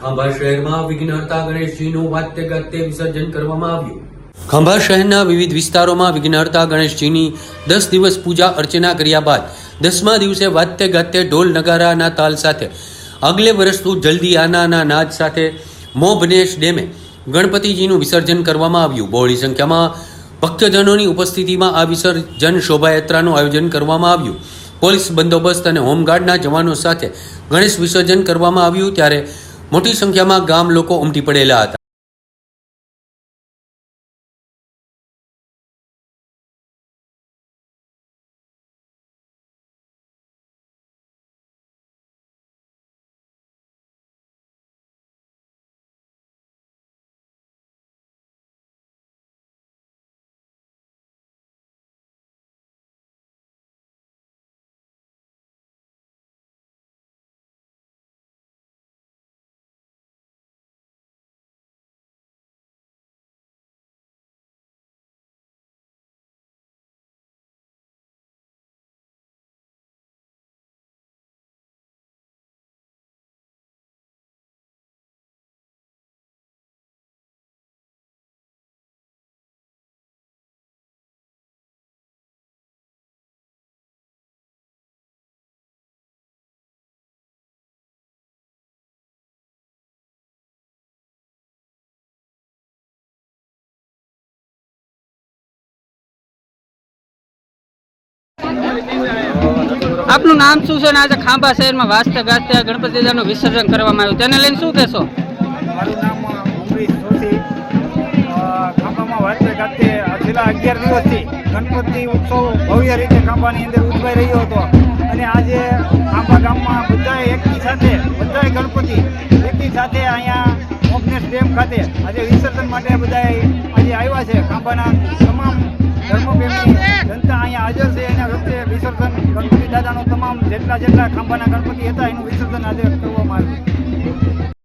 ખાંભા શહેરમાં વિઘ્નહર્તા ગણેશજીનું વાદ્ય ગાતે વિસર્જન કરવામાં આવ્યું. ખાંભા શહેરના વિવિધ વિસ્તારોમાં વિઘ્નહર્તા ગણેશજીની દસ દિવસ પૂજા અર્ચના કર્યા બાદ દસમા દિવસે વાદ્ય ગાતે ઢોલ નગારાના તાલ સાથે, આગલે વર્ષનું જલ્દી આનાના નાદ સાથે મોભનેશ ડેમે ગણપતિજીનું વિસર્જન કરવામાં આવ્યું. બહોળી સંખ્યામાં ભક્તજનોની ઉપસ્થિતિમાં આ વિસર્જન શોભાયાત્રાનું આયોજન કરવામાં આવ્યું. પોલીસ બંદોબસ્ત અને હોમગાર્ડના જવાનો સાથે ગણેશ વિસર્જન કરવામાં આવ્યું. ત્યારે મોટી સંખ્યામાં ગામ લોકો ઉમટી પડેલા હતા. આપનું નામ શું છે અને આજે ખાંભા શહેરમાં વાસ્તે ગાસ્તે આ ગણપતિ વિસર્જન કરવામાં આવ્યું. તેને લઈને શું કહેશો? મારું નામ અમરીશ જોશી. ખાંભામાં વાંચતે ગાતે છેલ્લા અગિયાર દિવસથી ગણપતિ ઉત્સવ ભવ્ય રીતે ખાંભાની અંદર ઉજવાઈ રહ્યો હતો. અને આજે ખાંભા ગામમાં બધાએ એકની સાથે, બધાએ ગણપતિ એકની સાથે અહીંયા મોગનેશ ડેમ ખાતે આજે વિસર્જન માટે બધાએ આજે આવ્યા છે. ખાંભાના તમામ ધર્મપ્રેમી જનતા અહીંયા હાજર છે. એના વચ્ચે ગણપતિ દાદાનો તમામ જેટલા જેટલા ખાંભાના ગણપતિ હતા એનું વિસર્જન આજે